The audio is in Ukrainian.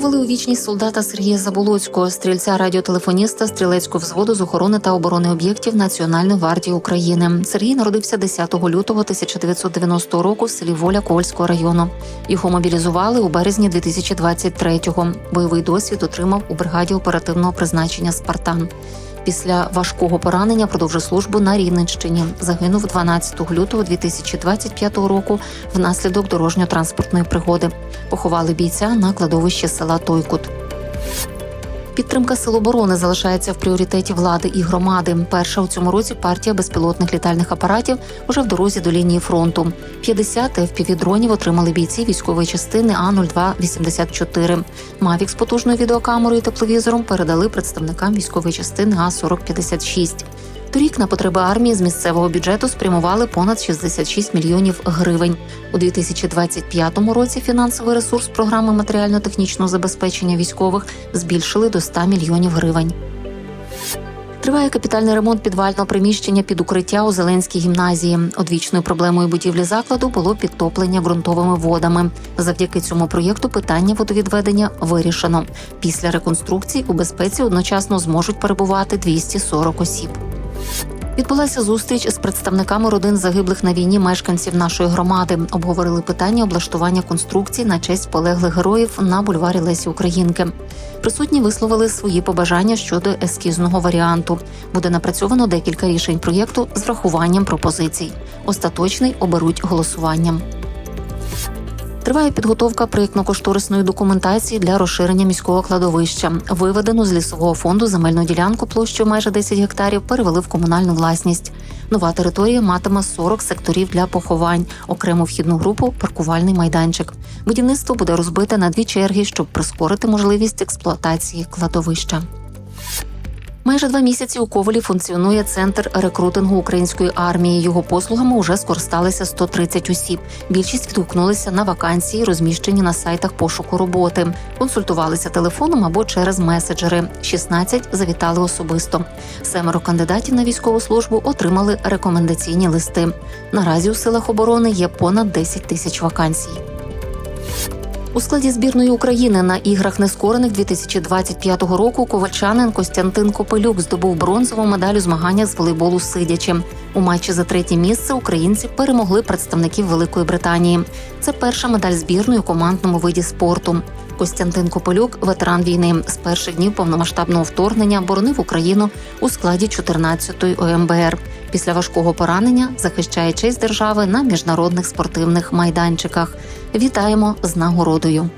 Провели у вічність солдата Сергія Заболоцького, стрільця радіотелефоніста стрілецького взводу з охорони та оборони об'єктів Національної гвардії України. Сергій народився 10 лютого 1990 року в селі Воля Ковальського району. Його мобілізували у березні 2023-го. Бойовий досвід отримав у бригаді оперативного призначення Спартан. Після важкого поранення продовжив службу на Рівненщині. Загинув 12 лютого 2025 року внаслідок дорожньо-транспортної пригоди. Поховали бійця на кладовищі села Тойкут. Підтримка сил оборони залишається в пріоритеті влади і громади. Перша у цьому році партія безпілотних літальних апаратів уже в дорозі до лінії фронту. 50 FPV-дронів отримали бійці військової частини А 0284 Мавік з потужною відеокамерою і тепловізором передали представникам військової частини А 4056 Торік на потреби армії з місцевого бюджету спрямували понад 66 мільйонів гривень. У 2025 році фінансовий ресурс програми матеріально-технічного забезпечення військових збільшили до 100 мільйонів гривень. Триває капітальний ремонт підвального приміщення під укриття у Зеленській гімназії. Одвічною проблемою будівлі закладу було підтоплення ґрунтовими водами. Завдяки цьому проєкту питання водовідведення вирішено. Після реконструкції у безпеці одночасно зможуть перебувати 240 осіб. Відбулася зустріч з представниками родин загиблих на війні мешканців нашої громади. Обговорили питання облаштування конструкцій на честь полеглих героїв на бульварі Лесі Українки. Присутні висловили свої побажання щодо ескізного варіанту. Буде напрацьовано декілька рішень проєкту з врахуванням пропозицій. Остаточний оберуть голосуванням. Триває підготовка проєктно-кошторисної документації для розширення міського кладовища. Виведену з лісового фонду земельну ділянку площею майже 10 гектарів перевели в комунальну власність. Нова територія матиме 40 секторів для поховань, окрему вхідну групу, паркувальний майданчик. Будівництво буде розбите на дві черги, щоб прискорити можливість експлуатації кладовища. Майже два місяці у Ковалі функціонує центр рекрутингу української армії. Його послугами вже скористалися 130 осіб. Більшість відгукнулися на вакансії, розміщені на сайтах пошуку роботи, консультувалися телефоном або через меседжери. 16 завітали особисто. Семеро кандидатів на військову службу отримали рекомендаційні листи. Наразі у силах оборони є понад 10 тисяч вакансій. У складі збірної України на іграх нескорених 2025 року ковальчанин Костянтин Копелюк здобув бронзову медаль у змаганнях з волейболу сидячи. У матчі за третє місце українці перемогли представників Великої Британії. Це перша медаль збірної у командному виді спорту. Костянтин Копелюк, ветеран війни, з перших днів повномасштабного вторгнення боронив Україну у складі 14-ї ОМБР. Після важкого поранення захищає честь держави на міжнародних спортивних майданчиках. Вітаємо з нагородою.